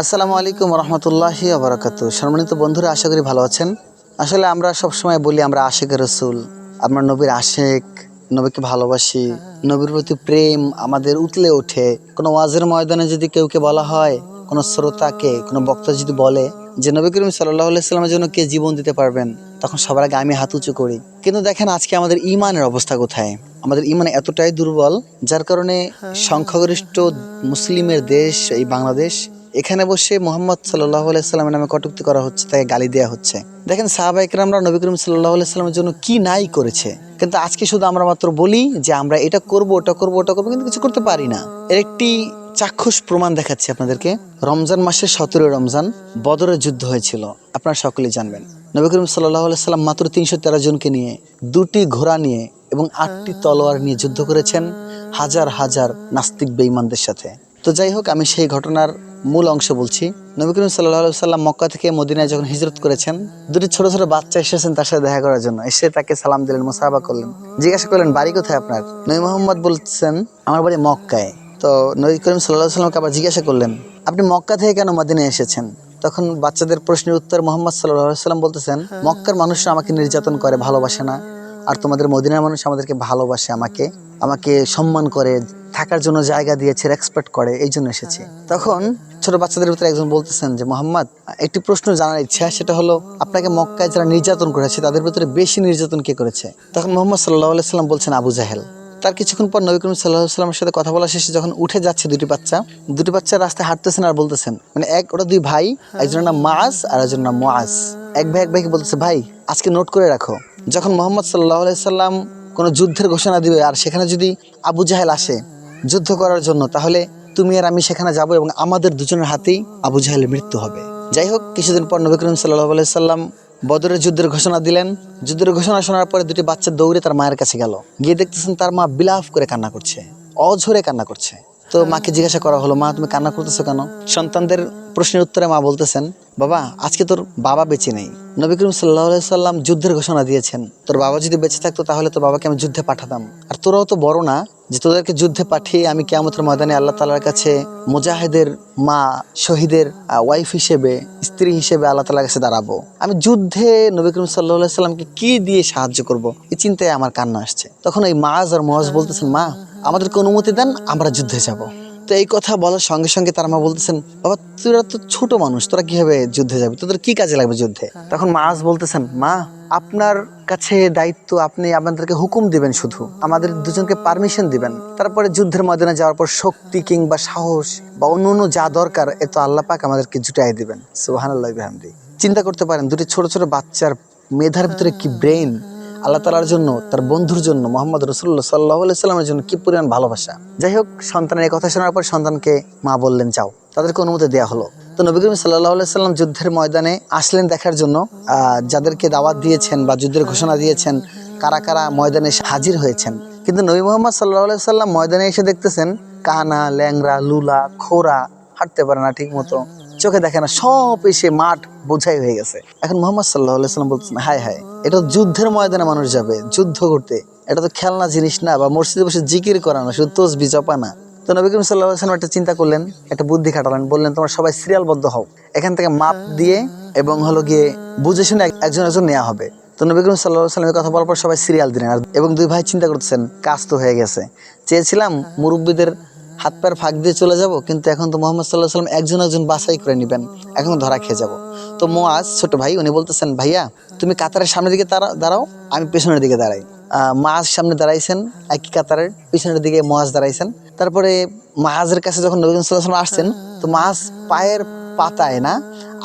আসসালামু আলাইকুম রহমতুল্লাহি আবরাকাতু সম্মানিত বন্ধুরা, আশা করি ভালো আছেন। আসলে আমরা সব সময় বলি আমরা আশেকের রসুল। আমরা নবীর আশেক, নবীকে ভালোবাসি, নবীর প্রতি প্রেম আমাদের উতলে ওঠে। কোনো ওয়াজের ময়দানে যদি কেউকে বলা হয়, কোনো শ্রোতাকে, কোনো বক্তা যদি বলে যে, নবী করিম সাল্লাহ সাল্লামের জন্য কে জীবন দিতে পারবেন? তখন সবার আগে আমি হাত উঁচু করি। কিন্তু দেখেন আজকে আমাদের ইমানের অবস্থা কোথায়? আমাদের ইমান এতটাই দুর্বল, যার কারণে সংখ্যাগরিষ্ঠ মুসলিমের দেশ, এই বাংলাদেশ এখানে বসে মোহাম্মদ সাল্লাহ সাল্লামের নামে কটুক্তি করা হচ্ছে, তাকে গালি দেওয়া হচ্ছে। দেখেন সাহাবা ইকরামরা নবী করিম সাল্লাহ সাল্লামের জন্য কি নাই করেছে। কিন্তু আজকে শুধু আমরা মাত্র বলি যে আমরা এটা করব, ওটা করব, ওটা করব, কিন্তু কিছু করতে পারি না। এর একটি চাক্ষুষ প্রমাণ দেখাচ্ছি আপনাদেরকে। রমজান মাসের সতেরো রমজান বদরের যুদ্ধ হয়েছিল, আপনারা সকলেই জানবেন। নবী করিম সাল্লাহ সাল্লাম মাত্র তিনশো তেরো জনকে নিয়ে দুটি ঘোড়া নিয়ে এবং আটটি তলোয়ার নিয়ে যুদ্ধ করেছেন হাজার হাজার নাস্তিক বেঈমানদের সাথে। তো যাই হোক আমি সেই ঘটনার মূল অংশ বলছি। নবী করিম সাল্লাহ সাল্লাম মক্কা থেকে মদিনায় যখন হিজরত করেছেন দুটি ছোট ছোট বাচ্চা এসেছেন তার সাথে দেখা করার জন্য। এসে তাকে সালাম দিলেন মোসাহাবা করলেন। জিজ্ঞাসা করলেন বাড়ি কোথায় আপনার? নবী মোহাম্মদ বলছেন আমার বাড়ি মক্কায়। তো নবী করিম সাল্লাহ সাল্লামকে আবার জিজ্ঞাসা করলেন আপনি মক্কা থেকে কেন মদিনায় এসেছেন? তখন বাচ্চাদের প্রশ্নের উত্তর মোহাম্মদ সাল্লাহ সাল্লাম বলতেছেন মক্কার মানুষরা আমাকে নির্যাতন করে ভালোবাসে না। আর তোমাদের মদিনার মানুষ আমাদেরকে ভালোবাসে আমাকে আমাকে সম্মান করে থাকার জন্য জায়গা দিয়েছে রেসপেক্ট করে, এই জন্য এসেছি। তখন ছোট বাচ্চাদের ভিতরে একজন বলতেছেন যে, মোহাম্মদ, একটি প্রশ্ন জানার ইচ্ছা, সেটা হলো, আপনাকে মক্কায় যারা নির্যাতন করেছে, তাদের ভিতরে বেশি নির্যাতন কে করেছে? তখন মোহাম্মদ সাল্লাহ সাল্লাম বলছেন, আবু জাহেল। তার কিছুক্ষণ পর নবী করিম সাল্লাহ সাল্লামের সাথে কথা বলা শেষে যখন উঠে যাচ্ছে দুটি বাচ্চা দুটি বাচ্চা রাস্তায় হাঁটতেছেন আর বলতেছেন মানে এক ওরা দুই ভাই, একজনের নাম মাস আর একজনের নাম মোয়াজ এক ভাই, এক ভাইকে বলতেছে, ভাই, আজকে নোট করে রাখো। যখন মোহাম্মদ সাল্লাহ সাল্লাম কোনো যুদ্ধের ঘোষণা দিবে আর সেখানে যদি আবু জাহেল আসে যুদ্ধ করার জন্য, তাহলে তুমি আর আমি সেখানে যাব এবং আমাদের দুজনের হাতেই আবু জাহেলের মৃত্যু হবে। যাই হোক, কিছুদিন পর নবী করিম সাল্লাহ সাল্লাম বদরের যুদ্ধের ঘোষণা দিলেন। যুদ্ধের ঘোষণা শোনার পরে দুটি বাচ্চা দৌড়ে তার মায়ের কাছে গেল। গিয়ে দেখতেছেন তার মা বিলাপ করে কান্না করছে, অঝরে কান্না করছে। তো মাকে জিজ্ঞাসা করা হলো, মা, তুমি কান্না করতেছো কেন? সন্তানদের প্রশ্নের উত্তরে মা বলতেছেন, বাবা, আজকে তোর বাবা বেঁচে নেই। নবী করিম সাল্লাহ সাল্লাম যুদ্ধের ঘোষণা দিয়েছেন, তোর বাবা যদি বেঁচে থাকতো তাহলে তোর বাবাকে আমি যুদ্ধে পাঠাতাম। আর তোরাও তো বড় না যে তোদেরকে যুদ্ধে পাঠিয়ে আমি কেয়ামতের ময়দানে আল্লাহ তালার কাছে মুজাহিদের মা, শহীদের ওয়াইফ হিসেবে, স্ত্রী হিসেবে আল্লাহ তালার কাছে দাঁড়াবো। আমি যুদ্ধে নবী করিম সাল্লাহ সাল্লামকে কি দিয়ে সাহায্য করব? এই চিন্তায় আমার কান্না আসছে। তখন ওই মাজ আর মহাজ বলতেছেন, মা, আমাদেরকে অনুমতি দেন, আমরা যুদ্ধে যাব। তো এই কথা বলার সঙ্গে সঙ্গে তার মা বলতেছেন, বাবা, তোরা তো ছোট মানুষ, তোরা কীভাবে যুদ্ধে যাবে? তোদের কি কাজে লাগবে যুদ্ধে? তখন মাজ বলতেছেন, মা, আপনার কাছে দায়িত্ব আপনি আপনাদেরকে হুকুম দিবেন শুধু। আমাদের দুজনকে পারমিশন দিবেন। তারপরে যুদ্ধের ময়দানে যাওয়ার পর শক্তি কিংবা সাহস বা অন্য অন্য যা দরকার, এ তো আল্লাহ পাক আমাদেরকে জুটাই দিবেন। সুহান আল্লাহ চিন্তা করতে পারেন, দুটি ছোট ছোট বাচ্চার মেধার ভিতরে কি ব্রেন আল্লাহ তালার জন্য, তার বন্ধুর জন্য, মোহাম্মদ রসুল্লাহ সাল্লাহ সাল্লামের জন্য কি পরিমাণ ভালোবাসা। যাই হোক, সন্তানের কথা শোনার পর সন্তানকে মা বললেন, যাও। তাদেরকে অনুমতি দেওয়া হলো। তো নবী করিম সাল্লাহ সাল্লাম যুদ্ধের ময়দানে আসলেন দেখার জন্য। যাদেরকে দাওয়াত দিয়েছেন বা যুদ্ধের ঘোষণা দিয়েছেন, কারা কারা ময়দানে হাজির হয়েছেন। কিন্তু নবী মোহাম্মদ সাল্লাহ সাল্লাম ময়দানে এসে দেখতেছেন, কানা ল্যাংরা লুলা, খোরা হাঁটতে পারে না ঠিক মতো চোখে দেখে না, সব এসে মাঠ বোঝাই হয়ে গেছে। এখন মোহাম্মদ সাল্লাহ সাল্লাম বলছেন হায় হায়, এটা যুদ্ধের ময়দানে মানুষ যাবে, যুদ্ধ করতে। এটা তো খেলনা জিনিস না, বা মসজিদে বসে জিকির করা না, শুধু তসবি জপা না। তো নবী করিম সাল্লাহ সাল্লাম একটা চিন্তা করলেন, একটা বুদ্ধি খাটালেন, বললেন, তোমরা সবাই সিরিয়ালবদ্ধ হও। এখান থেকে মাপ দিয়ে এবং হলো গিয়ে বুঝে শুনে একজন একজন নেওয়া হবে। তো নবী সাল্লাহ সাল্লামের কথা বলার পর সবাই সিরিয়াল দিলেন এবং দুই ভাই চিন্তা করতেছেন, কাজ তো হয়ে গেছে। চেয়েছিলাম মুরব্বীদের হাত পায়ের ফাঁক দিয়ে চলে যাব, কিন্তু এখন তো মোহাম্মদ সাল্লাহ সাল্লাম একজন একজন বাছাই করে নেবেন। এখন ধরা খেয়ে যাব। তো মোয়াজ ছোট ভাই, উনি বলতেছেন, ভাইয়া, তুমি কাতারের সামনের দিকে দাঁড়াও, আমি পেছনের দিকে দাঁড়াই। মাaz সামনে দাঁড়াইছেন, একই কাতারের, পিছনের দিকে মোয়াজ দাঁড়াইছেন। তারপরে মাহাজের কাছে যখন নবী সাল্লাহ আসছেন, তো মাছ পায়ের পাতায় না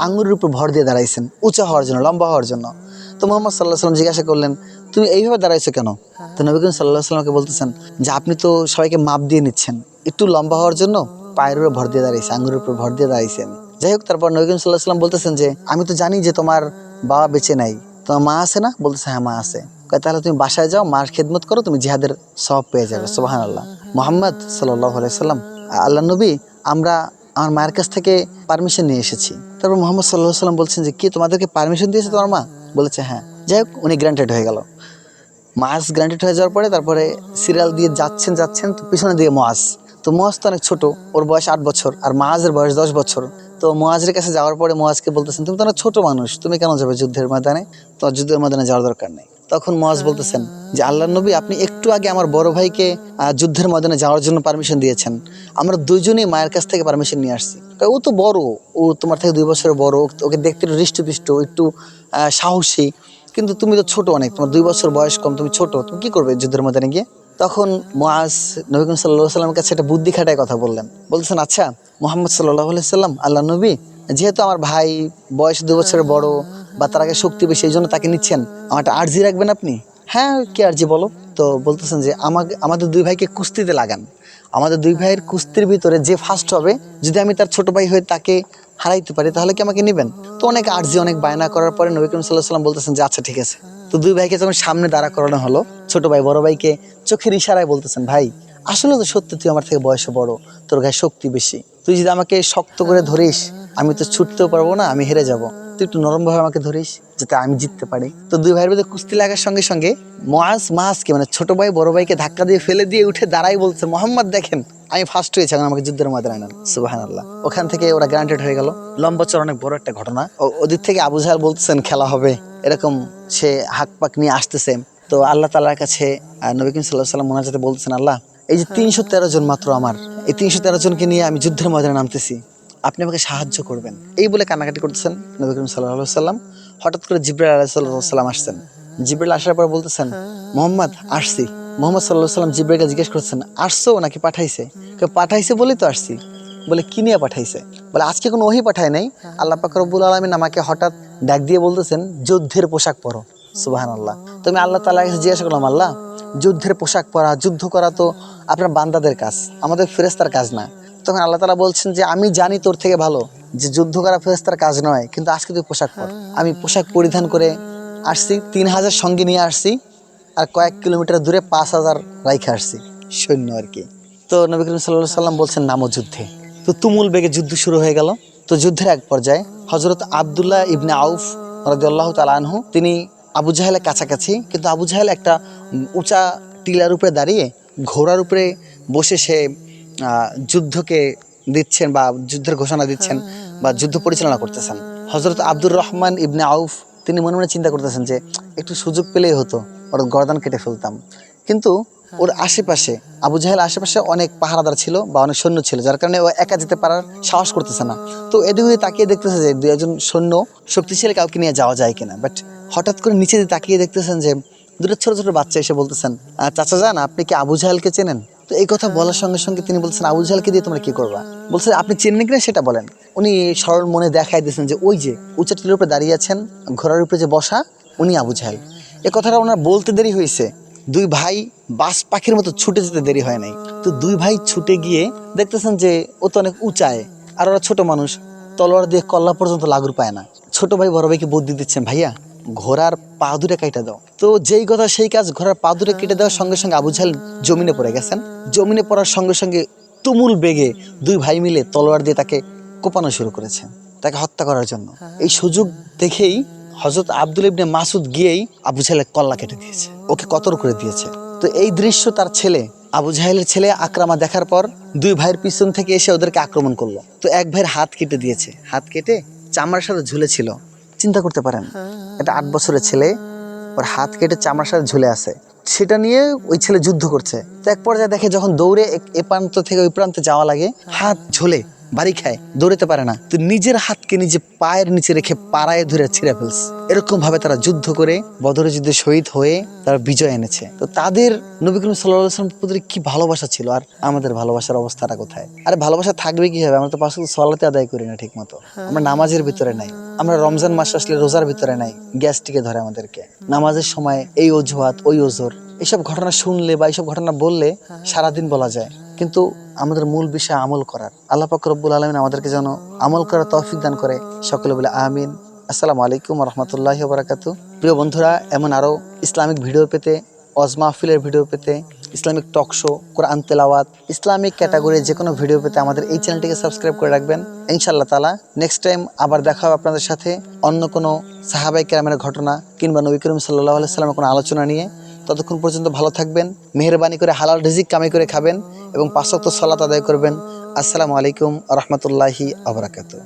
আঙুরের উপর ভর দিয়ে দাঁড়াইছেন, উঁচা হওয়ার জন্য, লম্বা হওয়ার জন্য। তো মোহাম্মদ সাল্লাহ সাল্লাম জিজ্ঞাসা করলেন তুমি এইভাবে দাঁড়াইছো কেন? তো নবী করিম সাল্লাহ সাল্লামকে বলতেছেন যে আপনি তো সবাইকে মাপ দিয়ে নিচ্ছেন। একটু লম্বা হওয়ার জন্য পায়ের উপর ভর দিয়ে দাঁড়াইছে আঙুরের উপর ভর দিয়ে দাঁড়াইছি আমি। যাই হোক তারপর নবী করিম সাল্লাহ সাল্লাম বলতেছেন যে আমি তো জানি যে তোমার বাবা বেঁচে নাই। তোমার মা আছে না? বলতেছে হ্যাঁ মা আছে। তাহলে তুমি বাসায় যাও মার খেদমত করো তুমি জিহাদের সব পেয়ে যাবে। সোহান আল্লাহ মোহাম্মদ সাল্লাহ সাল্লাম আল্লাহ নবী আমরা আমার মায়ের কাছ থেকে পারমিশন নিয়ে এসেছি। তারপর মোহাম্মদ সাল্লাহ সাল্লাম বলছেন যে কি তোমাদেরকে পারমিশন দিয়েছে তোমার মা? বলেছে হ্যাঁ। যাই হোক, উনি গ্রান্টেড হয়ে গেল। মাস গ্রান্টেড হয়ে যাওয়ার পরে তারপরে সিরিয়াল দিয়ে যাচ্ছেন যাচ্ছেন, তো পিছনের দিকে মাস তো মহাজ তো অনেক ছোটো, ওর বয়স আট বছর, আর মাহাজের বয়স দশ বছর। তো মোয়াজের কাছে যাওয়ার পরে মোয়াজকে বলতেছেন, তুমি তো অনেক ছোট মানুষ, তুমি কেন যাবে যুদ্ধের ময়দানে? তোমার যুদ্ধের ময়দানে যাওয়ার দরকার নেই। তখন মোয়াজ বলতেছেন যে, আল্লাহ নবী, আপনি একটু আগে আমার বড় ভাইকে যুদ্ধের ময়দানে যাওয়ার জন্য পারমিশন দিয়েছেন। আমরা দুইজনেই মায়ের কাছ থেকে পারমিশন নিয়ে আসছি। ও তো বড়, ও তোমার থেকে দুই বছরের বড় ওকে দেখতে একটু হৃষ্টপুষ্ট, একটু সাহসী। কিন্তু তুমি তো ছোট অনেক, তোমার দুই বছর বয়স কম, তুমি ছোট, তুমি কি করবে যুদ্ধের ময়দানে গিয়ে? তখন মোয়াজ নবী করিম সাল্লাহ সাল্লামের কাছে একটা বুদ্ধি খাটায় কথা বললেন। বলছেন আচ্ছা মোহাম্মদ সাল্লাহ সাল্লাম আল্লাহ নবী, যেহেতু আমার ভাই বয়স দু বছরের বড় বা তার আগে শক্তি বেশি, এই জন্য তাকে নিচ্ছেন, আমার একটা আর্জি রাখবেন আপনি? হ্যাঁ কি আর্জি বলো? তো বলতেছেন যে, আমাকে, আমাদের দুই ভাইকে কুস্তিতে লাগান। আমাদের দুই ভাইয়ের কুস্তির ভিতরে যে ফার্স্ট হবে, যদি আমি তার ছোট ভাই হয়ে তাকে হারাইতে পারি, তাহলে কি আমাকে নেবেন? তো অনেক আর্জি, অনেক বায়না করার পরে নবী করিম সাল্লাহ সাল্লাম বলতেছেন যে আচ্ছা ঠিক আছে। তো দুই ভাইকে যখন সামনে দাঁড়া করানো হলো, ছোট ভাই, বড় ভাইকে চোখের ইশারায় বলতেছেন, ভাই আসলে তো সত্যি তুই আমার থেকে বয়সে বড় তোর গায়ে শক্তি বেশি। তুই যদি আমাকে শক্ত করে ধরিস আমি তো ছুটতেও পারব না আমি হেরে যাব। তুই একটু নরমভাবে আমাকে ধরিস যাতে আমি জিততে পারি। তো দুই ভাইয়ের মধ্যে কুস্তি লাগার সঙ্গে সঙ্গে মাস মাসকে মানে ছোট ভাই বড় ভাইকে ধাক্কা দিয়ে ফেলে দিয়ে উঠে দাঁড়াই বলছে মোহাম্মদ দেখেন আমি ফার্স্ট হয়েছি এখন আমাকে যুদ্ধের ময়দানে আনেন সুবাহান আল্লাহ ওখান থেকে ওরা গ্রান্টেড হয়ে গেল। লম্বা চর অনেক বড় একটা ঘটনা। ওদিক থেকে আবু জাহাল বলতেছেন খেলা হবে। এরকম সে হাক পাক নিয়ে আসতেছে। তো আল্লাহ তালার কাছে আহ, নবী করিম সাল্লাহ সাল্লাম মোনাজাতে বলতেছেন আল্লাহ এই যে তিনশো তেরো জন মাত্র আমার এই তিনশো তেরো জনকে নিয়ে আমি যুদ্ধের ময়দানে নামতেছি। আপনি আমাকে সাহায্য করবেন। এই বলে কান্নাকাটি করতেছেন নবী করিম সাল্লাহ সাল্লাম হঠাৎ করে জিব্রাইল আলাহ সাল্লাম আসছেন। জিব্রাইল আসার পর বলতেছেন মোহাম্মদ আসছি। মোহাম্মদ সাল্লাহ সাল্লাম জিব্রাইলকে জিজ্ঞেস করছেন আসছো নাকি পাঠাইছে? কই, পাঠাইছে বলেই তো আসছি। বলে কি নিয়ে পাঠাইছে? বলে আজকে কোনো ওহি পাঠায় নাই। আল্লাহ পাক রব্বুল আলমিন আমাকে হঠাৎ ডাক দিয়ে বলতেছেন যুদ্ধের পোশাক পরো। সুবাহান আল্লাহ তুমি আল্লাহ তালা জিজ্ঞাসা করলাম আল্লাহ যুদ্ধের পোশাক পরা, যুদ্ধ করা তো আপনার বান্দাদের কাজ, আমাদের ফেরেস্তার কাজ না। তখন আল্লাহ তালা বলছেন যে, আমি জানি তোর থেকে ভালো, যে যুদ্ধ করা ফেরেস্তার কাজ নয়, কিন্তু আজকে তুই পোশাক পর। আমি পোশাক পরিধান করে আসছি, তিন হাজার সঙ্গে নিয়ে আসছি, আর কয়েক কিলোমিটার দূরে পাঁচ হাজার রাইখে আসছি, সৈন্য আর কি। তো নবী করিম সাল্লাহ সাল্লাম বলছেন, নামো যুদ্ধে। তো তুমুল বেগে যুদ্ধ শুরু হয়ে গেল। তো যুদ্ধের এক পর্যায়ে হজরত আবদুল্লাহ ইবনে আউফ রাদিয়াল্লাহু তাআলা আনহু, তিনি আবু জাহেলের কাছাকাছি, কিন্তু আবু জাহেল একটা উঁচা টিলার উপরে দাঁড়িয়ে ঘোড়ার উপরে বসে সে যুদ্ধকে দিচ্ছেন বা যুদ্ধের ঘোষণা দিচ্ছেন বা যুদ্ধ পরিচালনা করতেছেন। হজরত আব্দুর রহমান ইবনে আউফ, তিনি মনে মনে চিন্তা করতেছেন যে, একটু সুযোগ পেলেই হতো, ওর গর্দান কেটে ফেলতাম। কিন্তু ওর আশেপাশে, আবু জাহেল আশেপাশে অনেক পাহারাদার ছিল বা অনেক সৈন্য ছিল, যার কারণে ও একা যেতে পারার সাহস করতেছে না। তো এদিকে তাকিয়ে দেখতেছে যে দু একজন সৈন্য শক্তিশালী কাউকে নিয়ে যাওয়া যায় কিনা বাট হঠাৎ করে নিচে তাকিয়ে দেখতেছেন যে দুটো ছোট ছোট বাচ্চা এসে বলতেছেন চাচা যান, আপনি কি আবু জাহেলকে চেনেন? তো এই কথা বলার সঙ্গে সঙ্গে তিনি বলছেন, আবু জাহেলকে দিয়ে তোমরা কি করবা? বলছেন, আপনি চেনেন কিনা সেটা বলেন। উনি সরল মনে দেখাই দিয়েছেন যে ওই যে উঁচা টিলের উপরে দাঁড়িয়ে আছেন, ঘোড়ার উপরে যে বসা, উনি আবু জাহেল। এ কথাটা ওনার বলতে দেরি হয়েছে। দুই ভাই বাস পাখির মতো ছুটে যেতে দেরি হয় নাই। তো দুই ভাই ছুটে গিয়ে দেখতেছেন যে ও তো অনেক উঁচায়, আর ওরা ছোট মানুষ, তলোয়ার দিয়ে কল্লা পর্যন্ত লাগুর পায় না। ছোট ভাই বড় ভাইকে বুদ্ধি দিচ্ছেন, ভাইয়া ঘোড়ার পা কেটে দাও। তো যেই কথা সেই কাজ ঘোড়ার পা দুটো কেটে দেওয়ার সঙ্গে সঙ্গে আবু জাহেল জমিনে পড়ে গেছেন। জমিনে পড়ার সঙ্গে সঙ্গে তুমুল বেগে দুই ভাই মিলে তলোয়ার দিয়ে তাকে কোপানো শুরু করেছে তাকে হত্যা করার জন্য। এই সুযোগ দেখেই হজরত আব্দুল ইবনে মাসুদ গিয়েই আবু জাহেলের কল্লা কেটে দিয়েছে ওকে কতর করে দিয়েছে। তো এই দৃশ্য তার ছেলে আবু জাহেলের ছেলে আক্রামা দেখার পর দুই ভাইয়ের পিছন থেকে এসে ওদেরকে আক্রমণ করল। তো এক ভাইয়ের হাত কেটে দিয়েছে হাত কেটে চামড়ার সাথে ঝুলেছিল। চিন্তা করতে পারেন। এটা আট বছরের ছেলে, ওর হাত কেটে চামড়ার সাথে ঝুলে আছে। সেটা নিয়ে ওই ছেলে যুদ্ধ করছে। তো এক পর্যায়ে দেখে যখন দৌড়ে এ প্রান্ত থেকে ওই প্রান্তে যাওয়া লাগে, হাত ঝোলে। বাড়ি খায় দৌড়াতে পারে না। তো নিজের হাতকে নিজে পায়ের নিচে রেখে পাড়ায় ধরে ছিঁড়ে ফেলছে। এরকম ভাবে তারা যুদ্ধ করে বদরের যুদ্ধে শহীদ হয়ে তারা বিজয় এনেছে। তো তাদের নবী করিম সাল্লাম প্রতি কি ভালোবাসা ছিল আর আমাদের ভালোবাসার অবস্থাটা কোথায়? আরে ভালোবাসা থাকবে কি হবে আমরা তো পাশে সলাতে আদায় করি না ঠিক মতো আমরা নামাজের ভিতরে নাই। আমরা রমজান মাস আসলে রোজার ভিতরে নাই। গ্যাসটিকে ধরে আমাদেরকে। নামাজের সময় এই অজুহাত ওই ওজোর এইসব ঘটনা শুনলে বা এইসব ঘটনা বললে সারাদিন বলা যায়। কিন্তু আমাদের মূল বিষয় আমল করার। আল্লাহ রব্বুল আলমিন আমাদেরকে যেন আমল করার তৌফিক দান করে। সকলে বলে আমিন। আসসালামু আলাইকুম রহমতুল্লাহ বারাকাতু। প্রিয় বন্ধুরা, এমন আরও ইসলামিক ভিডিও পেতে অজ মাহফিলের ভিডিও পেতে, ইসলামিক টক শো, কোরআন তেলাওয়াত, ইসলামিক ক্যাটাগরি যে কোনো ভিডিও পেতে আমাদের এই চ্যানেলটিকে সাবস্ক্রাইব করে রাখবেন। ইনশাল্লাহ তালা নেক্সট টাইম আবার দেখা হবে আপনাদের সাথে অন্য কোনো সাহাবাই কেরামের ঘটনা কিংবা নবী করিম সাল্লাহ সাল্লামের কোনো আলোচনা নিয়ে। ততক্ষণ পর্যন্ত ভালো থাকবেন, মেহরবানি করে হালাল রিজিক কামাই করে খাবেন। এবং পাশ্চাত্য সালাত আদায় করবেন। আসসালামু আলাইকুম রহমতুল্লাহি আবরাকাতু